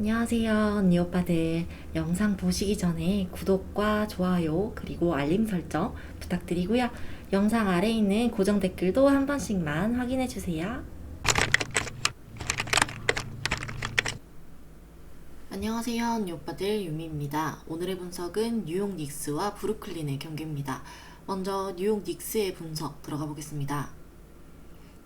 안녕하세요, 언니 오빠들. 영상 보시기 전에 구독과 좋아요, 그리고 알림 설정 부탁드리고요. 영상 아래 있는 고정 댓글도 한 번씩만 확인해 주세요. 안녕하세요, 언니 오빠들 유미입니다. 오늘의 분석은 뉴욕 닉스와 브루클린의 경기입니다. 먼저 뉴욕 닉스의 분석 들어가 보겠습니다.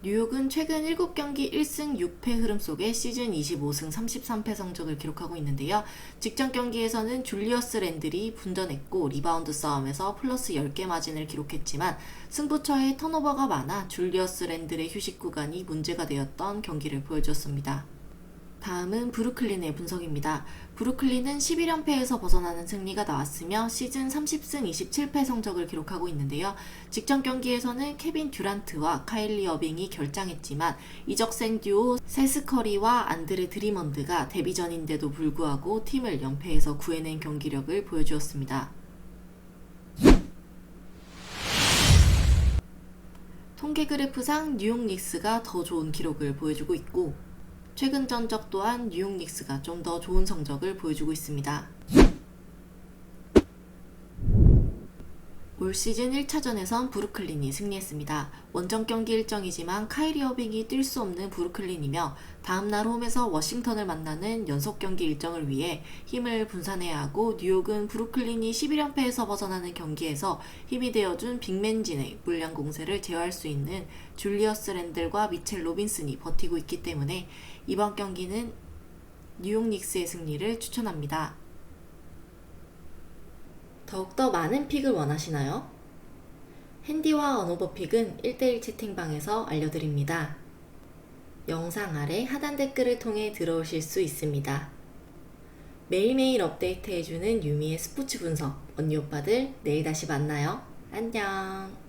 뉴욕은 최근 7경기 1승 6패 흐름 속에 시즌 25승 33패 성적을 기록하고 있는데요. 직전 경기에서는 줄리어스 랜들이 분전했고 리바운드 싸움에서 플러스 10개 마진을 기록했지만 승부처에 턴오버가 많아 줄리어스 랜들의 휴식 구간이 문제가 되었던 경기를 보여주었습니다. 다음은 브루클린의 분석입니다. 브루클린은 11연패에서 벗어나는 승리가 나왔으며 시즌 30승 27패 성적을 기록하고 있는데요. 직전 경기에서는 케빈 듀란트와 카일리 어빙이 결장했지만 이적생 듀오 세스 커리와 안드레 드리먼드가 데뷔전인데도 불구하고 팀을 연패에서 구해낸 경기력을 보여주었습니다. 통계 그래프상 뉴욕 닉스가 더 좋은 기록을 보여주고 있고 최근 전적 또한 뉴욕 닉스가 좀 더 좋은 성적을 보여주고 있습니다. 올 시즌 1차전에선 브루클린이 승리했습니다. 원정 경기 일정이지만 카이리 어빙이 뛸 수 없는 브루클린이며 다음날 홈에서 워싱턴을 만나는 연속 경기 일정을 위해 힘을 분산해야 하고 뉴욕은 브루클린이 11연패에서 벗어나는 경기에서 힘이 되어준 빅맨진의 물량 공세를 제어할 수 있는 줄리어스 랜들과 미첼 로빈슨이 버티고 있기 때문에 이번 경기는 뉴욕 닉스의 승리를 추천합니다. 더욱더 많은 픽을 원하시나요? 핸디와 언오버 픽은 1대1 채팅방에서 알려드립니다. 영상 아래 하단 댓글을 통해 들어오실 수 있습니다. 매일매일 업데이트해주는 유미의 스포츠 분석, 언니 오빠들 내일 다시 만나요. 안녕.